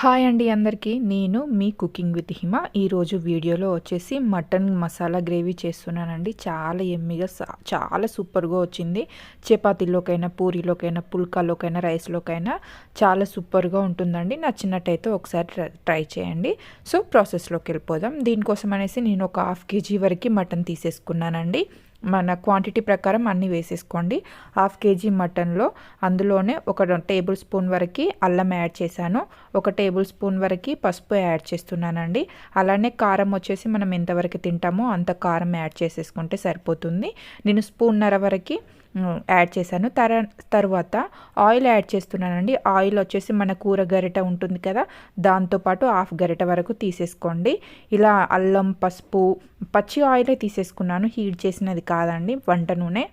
Hi అండి అందరికీ. నేను మీ కుకింగ్ విత్ హిమ. ఈరోజు వీడియోలో వచ్చేసి మటన్ మసాలా గ్రేవీ చేస్తున్నానండి. చాలా ఎమ్మిగా చాలా సూపర్గా వచ్చింది. చపాతీలోకైనా పూరీలోకైనా పుల్కాలోకైనా రైస్లోకైనా చాలా సూపర్గా ఉంటుందండి. నచ్చినట్టయితే ఒకసారి ట్రై- ట్రై చేయండి. సో ప్రాసెస్లోకి వెళ్ళిపోదాం. దీనికోసం అనేసి నేను ఒక హాఫ్ కేజీ వరకు మటన్ తీసేసుకున్నానండి. మన క్వాంటిటీ ప్రకారం అన్నీ వేసేసుకోండి. హాఫ్ కేజీ మటన్లో అందులోనే ఒక టేబుల్ స్పూన్ వరకు అల్లం యాడ్ చేశాను. ఒక టేబుల్ స్పూన్ వరకు పసుపు యాడ్ చేస్తున్నానండి. అలానే కారం వచ్చేసి మనం ఎంతవరకు తింటామో అంత కారం యాడ్ చేసేసుకుంటే సరిపోతుంది. నేను స్పూన్నర వరకు యాడ్ చేశాను. తర తర్వాత ఆయిల్ యాడ్ చేస్తున్నానండి. ఆయిల్ వచ్చేసి మన కూర గరిట ఉంటుంది కదా దాంతోపాటు హాఫ్ గరిట వరకు తీసేసుకోండి. ఇలా అల్లం పసుపు పచ్చి ఆయిలే తీసేసుకున్నాను. హీట్ చేసినది కాదండి వంట నూనె.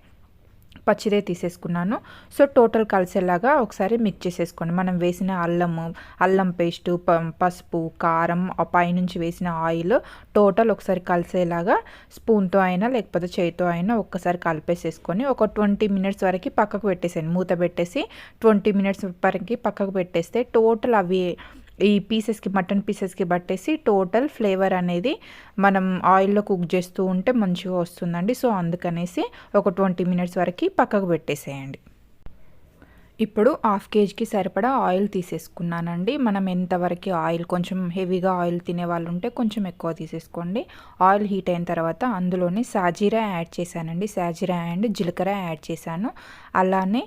పచ్చిదే తీసేసుకున్నాను. సో టోటల్ కలిసేలాగా ఒకసారి మిక్స్ చేసేసుకోండి. మనం వేసిన అల్లము అల్లం పేస్టు పసుపు కారం పైనుంచి వేసిన ఆయిల్ టోటల్ ఒకసారి కలిసేలాగా స్పూన్తో అయినా లేకపోతే చేతితో అయినా ఒక్కసారి కలిపేసేసుకొని ఒక ట్వంటీ మినిట్స్ వరకు పక్కకు పెట్టేసాను మూత పెట్టేసి ట్వంటీ మినిట్స్ వరకు పక్కకు పెట్టేస్తే టోటల్ అవి ఈ పీసెస్కి మటన్ పీసెస్కి పట్టేసి టోటల్ ఫ్లేవర్ అనేది మనం ఆయిల్లో కుక్ చేస్తూ ఉంటే మంచిగా వస్తుందండి. సో అందుకనేసి ఒక ట్వంటీ మినిట్స్ వరకు పక్కకు పెట్టేసేయండి. ఇప్పుడు హాఫ్ కేజీకి సరిపడా ఆయిల్ తీసేసుకున్నానండి. మనం ఎంతవరకు ఆయిల్ కొంచెం హెవీగా ఆయిల్ తినే వాళ్ళు ఉంటే కొంచెం ఎక్కువ తీసేసుకోండి. ఆయిల్ హీట్ అయిన తర్వాత అందులోనే సాజీరా యాడ్ చేశానండి. సాజీరా అండ్ జీలకర్ర యాడ్ చేశాను. అలానే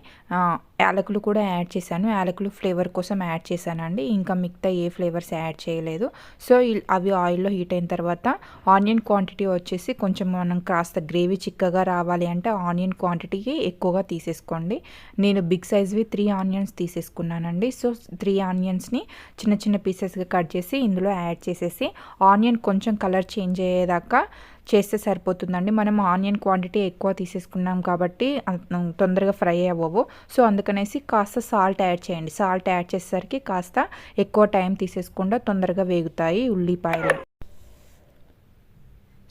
యాలకులు కూడా యాడ్ చేశాను. యాలకులు ఫ్లేవర్ కోసం యాడ్ చేశానండి. ఇంకా మిగతా ఏ ఫ్లేవర్స్ యాడ్ చేయలేదు. సో అవి ఆయిల్లో హీట్ అయిన తర్వాత ఆనియన్ క్వాంటిటీ వచ్చేసి కొంచెం మనం కాస్త గ్రేవీ చిక్కగా రావాలి అంటే ఆనియన్ క్వాంటిటీకి ఎక్కువగా తీసేసుకోండి. నేను బిగ్ సైజ్వి త్రీ ఆనియన్స్ తీసేసుకున్నానండి. సో త్రీ ఆనియన్స్ని చిన్న చిన్న పీసెస్గా కట్ చేసి ఇందులో యాడ్ చేసేసి ఆనియన్ కొంచెం కలర్ చేంజ్ అయ్యేదాకా చేస్తే సరిపోతుందండి. మనం ఆనియన్ క్వాంటిటీ ఎక్కువ తీసేసుకున్నాం కాబట్టి తొందరగా ఫ్రై అవ్వవు. సో అందుకనేసి కాస్త సాల్ట్ యాడ్ చేయండి. సాల్ట్ యాడ్ చేసేసరికి కాస్త ఎక్కువ టైం తీసేసుకుండా తొందరగా వేగుతాయి ఉల్లిపాయలు.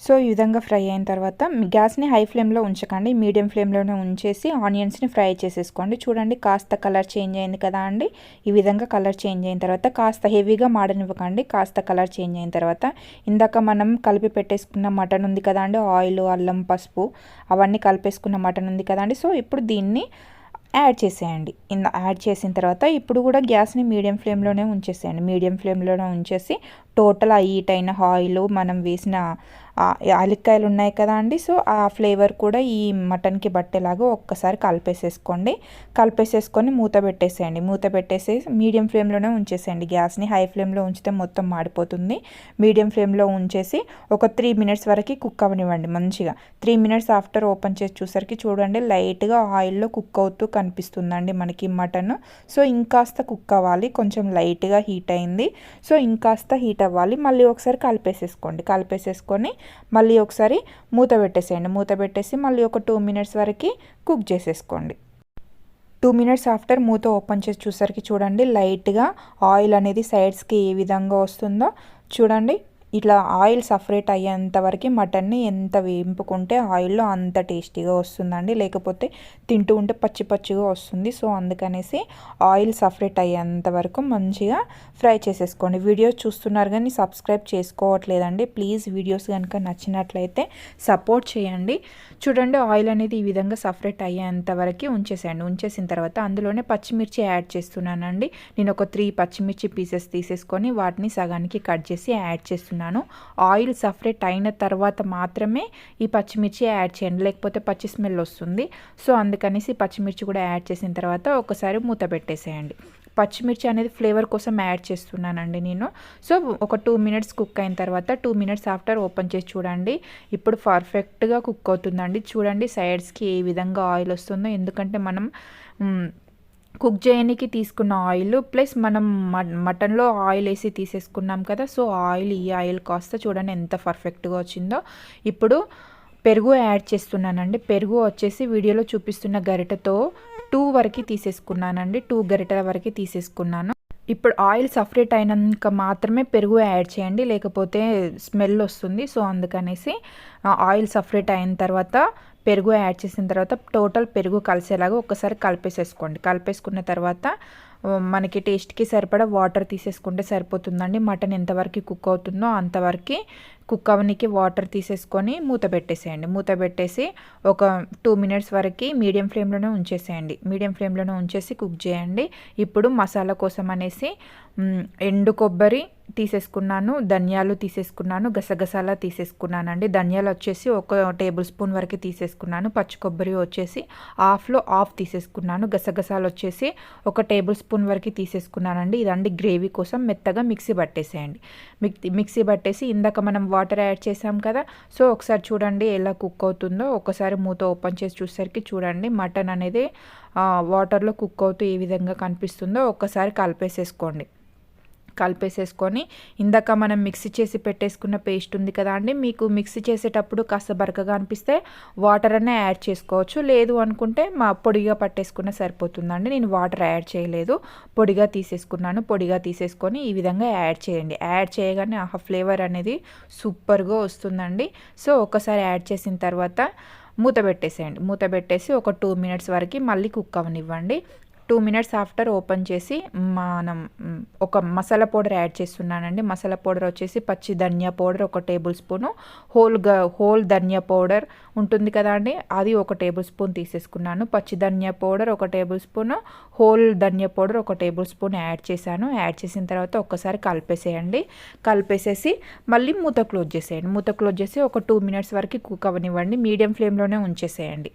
సో ఈ విధంగా ఫ్రై అయిన తర్వాత గ్యాస్ని హై ఫ్లేమ్లో ఉంచకండి. మీడియం ఫ్లేమ్లోనే ఉంచేసి ఆనియన్స్ని ఫ్రై చేసేసుకోండి. చూడండి కాస్త కలర్ చేంజ్ అయింది కదా అండి. ఈ విధంగా కలర్ చేంజ్ అయిన తర్వాత కాస్త హెవీగా మాడనివ్వకండి. కాస్త కలర్ చేంజ్ అయిన తర్వాత ఇందాక మనం కలిపి పెట్టేసుకున్న మటన్ ఉంది కదా అండి ఆయిల్ అల్లం పసుపు అవన్నీ కలిపేసుకున్న మటన్ ఉంది కదా అండి. సో ఇప్పుడు దీన్ని యాడ్ చేసేయండి. ఇంద యాడ్ చేసిన తర్వాత ఇప్పుడు కూడా గ్యాస్ని మీడియం ఫ్లేమ్లోనే ఉంచేసేయండి. మీడియం ఫ్లేమ్లోనే ఉంచేసి టోటల్ ఆ హీట్ అయిన ఆయిల్ మనం వేసిన యాలక్కాయలు ఉన్నాయి కదా అండి. సో ఆ ఫ్లేవర్ కూడా ఈ మటన్కి బట్టేలాగా ఒక్కసారి కలిపేసేసుకోండి. కలిపేసేసుకొని మూత పెట్టేసేయండి. మూత పెట్టేసి మీడియం ఫ్లేమ్లోనే ఉంచేసేయండి. గ్యాస్ని హై ఫ్లేమ్లో ఉంచితే మొత్తం మాడిపోతుంది. మీడియం ఫ్లేమ్లో ఉంచేసి ఒక త్రీ మినిట్స్ వరకు కుక్ అవ్వనివ్వండి మంచిగా. త్రీ మినిట్స్ ఆఫ్టర్ ఓపెన్ చేసి చూసరికి చూడండి లైట్గా ఆయిల్లో కుక్ అవుతూ కనిపిస్తుందండి మనకి మటన్. సో ఇంకాస్త కుక్ అవ్వాలి. కొంచెం లైట్గా హీట్ అయింది. సో ఇంకాస్త హీట్ అవ్వాలి. మళ్ళీ ఒకసారి కలిపేసేసుకోండి. కలిపేసేసుకొని మళ్ళీ ఒకసారి మూత పెట్టేసేయండి. మూత పెట్టేసి మళ్ళీ ఒక టూ మినిట్స్ వరకు కుక్ చేసేసుకోండి. టూ మినిట్స్ ఆఫ్టర్ మూత ఓపెన్ చేసి చూసరికి చూడండి లైట్గా ఆయిల్ అనేది సైడ్స్కి ఏ విధంగా వస్తుందో చూడండి. ఇట్లా ఆయిల్ సపరేట్ అయ్యేంత వరకు మటన్ని ఎంత వేంపుకుంటే ఆయిల్లో అంత టేస్టీగా వస్తుందండి. లేకపోతే తింటూ ఉంటే పచ్చి పచ్చిగా వస్తుంది. సో అందుకనేసి ఆయిల్ సపరేట్ అయ్యేంత వరకు మంచిగా ఫ్రై చేసేసుకోండి. వీడియోస్ చూస్తున్నారు కానీ సబ్స్క్రైబ్ చేసుకోవట్లేదండి. ప్లీజ్ వీడియోస్ కనుక నచ్చినట్లయితే సపోర్ట్ చేయండి. చూడండి ఆయిల్ అనేది ఈ విధంగా సపరేట్ అయ్యేంత వరకు ఉంచేసేయండి. ఉంచేసిన తర్వాత అందులోనే పచ్చిమిర్చి యాడ్ చేస్తున్నానండి. నేను ఒక త్రీ పచ్చిమిర్చి పీసెస్ తీసేసుకొని వాటిని సగానికి కట్ చేసి యాడ్ చేస్తున్నాను. ఆయిల్ సపరేట్ అయిన తర్వాత మాత్రమే ఈ పచ్చిమిర్చి యాడ్ చేయండి. లేకపోతే పచ్చి స్మెల్ వస్తుంది. సో అందుకనేసి పచ్చిమిర్చి కూడా యాడ్ చేసిన తర్వాత ఒకసారి మూత పెట్టేసేయండి. పచ్చిమిర్చి అనేది ఫ్లేవర్ కోసం యాడ్ చేస్తున్నానండి నేను. సో ఒక టూ మినిట్స్ కుక్ అయిన తర్వాత టూ మినిట్స్ ఆఫ్టర్ ఓపెన్ చేసి చూడండి. ఇప్పుడు పర్ఫెక్ట్గా కుక్ అవుతుందండి. చూడండి సైడ్స్కి ఏ విధంగా ఆయిల్ వస్తుందో. ఎందుకంటే మనం కుక్ చేయడానికి తీసుకున్న ఆయిల్ ప్లస్ మనం మటన్లో ఆయిల్ వేసి తీసేసుకున్నాం కదా సో ఆయిల్ ఈ ఆయిల్ కాస్త చూడండి ఎంత పర్ఫెక్ట్గా వచ్చిందో. ఇప్పుడు పెరుగు యాడ్ చేస్తున్నానండి. పెరుగు వచ్చేసి వీడియోలో చూపిస్తున్న గరిటతో టూ వరకు తీసేసుకున్నానండి. టూ గరిటల వరకు తీసేసుకున్నాను. ఇప్పుడు ఆయిల్ సపరేట్ అయినాక మాత్రమే పెరుగు యాడ్ చేయండి లేకపోతే స్మెల్ వస్తుంది. సో అందుకనేసి ఆయిల్ సపరేట్ అయిన తర్వాత పెరుగు యాడ్ చేసిన తర్వాత టోటల్ పెరుగు కలిసేలాగా ఒక్కసారి కలిపేసేసుకోండి. కలిపేసుకున్న తర్వాత మనకి టేస్ట్కి సరిపడా వాటర్ తీసేసుకుంటే సరిపోతుందండి. మటన్ ఎంతవరకు కుక్ అవుతుందో అంతవరకు కుక్ అవనికి వాటర్ తీసేసుకొని మూత పెట్టేసేయండి. మూత పెట్టేసి ఒక టూ మినిట్స్ వరకు మీడియం ఫ్లేమ్లోనే ఉంచేసేయండి. మీడియం ఫ్లేమ్లోనే ఉంచేసి కుక్ చేయండి. ఇప్పుడు మసాలా కోసం అనేసి ఎండు కొబ్బరి తీసేసుకున్నాను ధనియాలు తీసేసుకున్నాను గసగసాల తీసేసుకున్నానండి. ధనియాలు వచ్చేసి ఒక టేబుల్ స్పూన్ వరకు తీసేసుకున్నాను పచ్చి కొబ్బరి వచ్చేసి హాఫ్లో హాఫ్ తీసేసుకున్నాను గసగసాలు వచ్చేసి ఒక టేబుల్ స్పూన్ వరకు తీసేసుకున్నానండి. ఇదండి గ్రేవీ కోసం మెత్తగా మిక్సీ పట్టేసేయండి. మిక్సీ పట్టేసి ఇందాక మనం వాటర్ యాడ్ చేసాం కదా సో ఒకసారి చూడండి ఎలా కుక్ అవుతుందో. ఒకసారి మూత ఓపెన్ చేసి చూసేసరికి చూడండి మటన్ అనేది వాటర్లో కుక్ అవుతూ ఏ విధంగా కనిపిస్తుందో. ఒక్కసారి కలిపేసేసుకోండి. కలిపేసేసుకొని ఇందాక మనం మిక్సీ చేసి పెట్టేసుకున్న పేస్ట్ ఉంది కదా అండి మీకు మిక్సీ చేసేటప్పుడు కాస్త బరకగా అనిపిస్తే వాటర్ అనే యాడ్ చేసుకోవచ్చు. లేదు అనుకుంటే మా పొడిగా పట్టేసుకున్న సరిపోతుందండి. నేను వాటర్ యాడ్ చేయలేదు. పొడిగా తీసేసుకున్నాను. పొడిగా తీసేసుకొని ఈ విధంగా యాడ్ చేయండి. యాడ్ చేయగానే ఆ ఫ్లేవర్ అనేది సూపర్గా వస్తుందండి. సో ఒకసారి యాడ్ చేసిన తర్వాత మూత పెట్టేసేయండి. మూత పెట్టేసి ఒక టూ మినిట్స్ వరకు మళ్ళీ కుక్ అవనివ్వండి. టూ మినిట్స్ ఆఫ్టర్ ఓపెన్ చేసి మనం ఒక మసాలా పౌడర్ యాడ్ చేస్తున్నానండి. మసాలా పౌడర్ వచ్చేసి పచ్చి ధనియా పౌడర్ ఒక టేబుల్ స్పూను. హోల్ హోల్ ధనియా పౌడర్ ఉంటుంది కదా అండి? అది ఒక టేబుల్ స్పూన్ తీసేసుకున్నాను. పచ్చి ధనియా పౌడర్ ఒక టేబుల్ స్పూను. హోల్ ధనియా పౌడర్ ఒక టేబుల్ స్పూన్ యాడ్ చేశాను. యాడ్ చేసిన తర్వాత ఒక్కసారి కలిపేసేయండి. కలిపేసేసి మళ్ళీ మూత క్లోజ్ చేసేయండి. మూత క్లోజ్ చేసి ఒక టూ మినిట్స్ వరకు కుక్ అవ్వనివ్వండి. మీడియం ఫ్లేమ్లోనే ఉంచేసేయండి.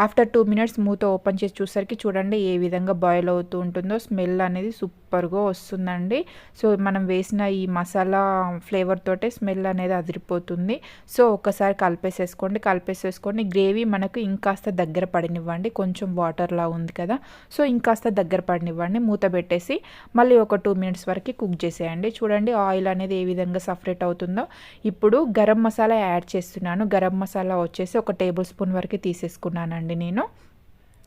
ఆఫ్టర్ టూ మినిట్స్ మూత ఓపెన్ చేసి చూసరికి చూడండి ఏ విధంగా బాయిల్ అవుతూ ఉంటుందో స్మెల్ అనేది సూపర్గా వస్తుందండి. సో మనం వేసిన ఈ మసాలా ఫ్లేవర్ తోటే స్మెల్ అనేది అదిరిపోతుంది. సో ఒక్కసారి కలిపేసేసుకోండి కలిపేసేసుకోండి గ్రేవీ మనకు ఇంకాస్త దగ్గర పడినివ్వండి. కొంచెం వాటర్లా ఉంది కదా సో ఇంకాస్త దగ్గర పడినివ్వండి. మూత పెట్టేసి మళ్ళీ ఒక టూ మినిట్స్ వరకు కుక్ చేసేయండి. చూడండి ఆయిల్ అనేది ఏ విధంగా సపరేట్ అవుతుందో. ఇప్పుడు గరం మసాలా యాడ్ చేస్తున్నాను. గరం మసాలా వచ్చేసి ఒక టేబుల్ స్పూన్ వరకు తీసేసుకున్నాను అండి నేను.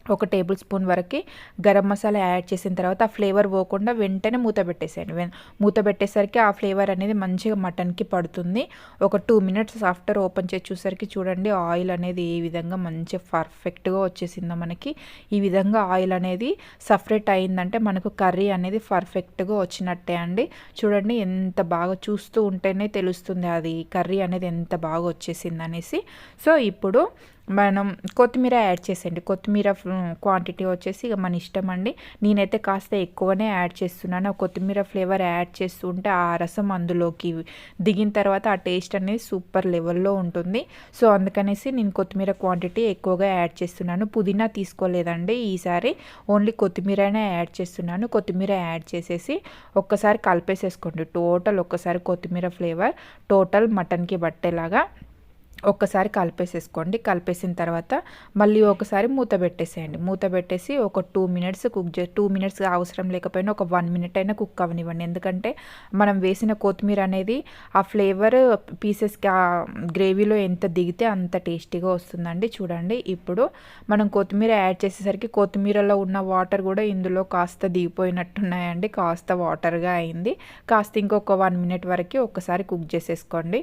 ఒక టేబుల్ స్పూన్ వరకు గరం మసాలా యాడ్ చేసిన తర్వాత ఆ ఫ్లేవర్ పోకుండా వెంటనే మూత పెట్టేసేయండి. మూత పెట్టేసరికి ఆ ఫ్లేవర్ అనేది మంచిగా మటన్కి పడుతుంది. ఒక టూ మినిట్స్ ఆఫ్టర్ ఓపెన్ చేసి చూసరికి చూడండి ఆయిల్ అనేది ఏ విధంగా మంచిగా పర్ఫెక్ట్గా వచ్చేసిందో మనకి. ఈ విధంగా ఆయిల్ అనేది సపరేట్ అయిందంటే మనకు కర్రీ అనేది పర్ఫెక్ట్గా వచ్చినట్టే అండి. చూడండి ఎంత బాగా చూస్తూ ఉంటేనే తెలుస్తుంది అది కర్రీ అనేది ఎంత బాగా వచ్చేసింది అనేసి సో ఇప్పుడు మనం కొత్తిమీర యాడ్ చేసేయండి. కొత్తిమీర క్వాంటిటీ వచ్చేసి ఇక మన ఇష్టం అండి. నేనైతే కాస్త ఎక్కువనే యాడ్ చేస్తున్నాను. కొత్తిమీర ఫ్లేవర్ యాడ్ చేస్తుంటే ఆ రసం అందులోకి దిగిన తర్వాత ఆ టేస్ట్ అనేది సూపర్ లెవెల్లో ఉంటుంది. సో అందుకనేసి నేను కొత్తిమీర క్వాంటిటీ ఎక్కువగా యాడ్ చేస్తున్నాను. పుదీనా తీసుకోలేదండి ఈసారి. ఓన్లీ కొత్తిమీరనే యాడ్ చేస్తున్నాను. కొత్తిమీర యాడ్ చేసేసి ఒక్కసారి కలిపేసేసుకోండి. టోటల్ ఒక్కసారి కొత్తిమీర ఫ్లేవర్ టోటల్ మటన్కి పట్టేలాగా. ఒక్కసారి కలిపేసేసుకోండి. కలిపేసిన తర్వాత మళ్ళీ ఒకసారి మూత పెట్టేసేయండి. మూత పెట్టేసి ఒక టూ మినిట్స్ కుక్ చే టూ మినిట్స్ అవసరం లేకపోయినా ఒక వన్ మినిట్ అయినా కుక్ అవనివ్వండి. ఎందుకంటే మనం వేసిన కొత్తిమీర అనేది ఆ ఫ్లేవర్ పీసెస్కి ఆ గ్రేవీలో ఎంత దిగితే అంత టేస్టీగా వస్తుందండి. చూడండి. ఇప్పుడు మనం కొత్తిమీర యాడ్ చేసేసరికి కొత్తిమీరలో ఉన్న వాటర్ కూడా ఇందులో కాస్త దిగిపోయినట్టున్నాయండి. కాస్త వాటర్గా అయింది. కాస్త ఇంకొక వన్ మినిట్ వరకు ఒకసారి కుక్ చేసేసుకోండి.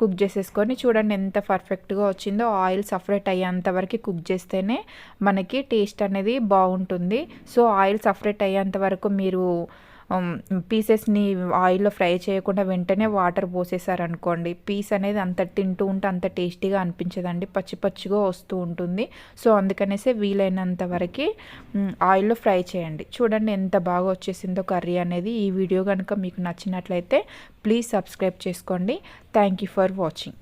కుక్ చేసేసుకొని చూడండి ఎంత పర్ఫెక్ట్గా వచ్చిందో. ఆయిల్ సపరేట్ అయ్యేంత వరకు కుక్ చేస్తేనే మనకి టేస్ట్ అనేది బాగుంటుంది. సో ఆయిల్ సపరేట్ అయ్యేంత వరకు మీరు Um, పీసెస్ని ఆయిల్లో ఫ్రై చేయకుండా వెంటనే వాటర్ పోసేసారనుకోండి పీస్ అనేది అంత తింటూ ఉంటే అంత టేస్టీగా అనిపించదండి పచ్చి పచ్చిగా వస్తూ ఉంటుంది. సో అందుకనేసి వీలైనంత వరకు ఆయిల్లో ఫ్రై చేయండి. చూడండి ఎంత బాగా వచ్చేసిందో కర్రీ అనేది. ఈ వీడియో కనుక మీకు నచ్చినట్లయితే ప్లీజ్ సబ్స్క్రైబ్ చేసుకోండి. Thank you for watching.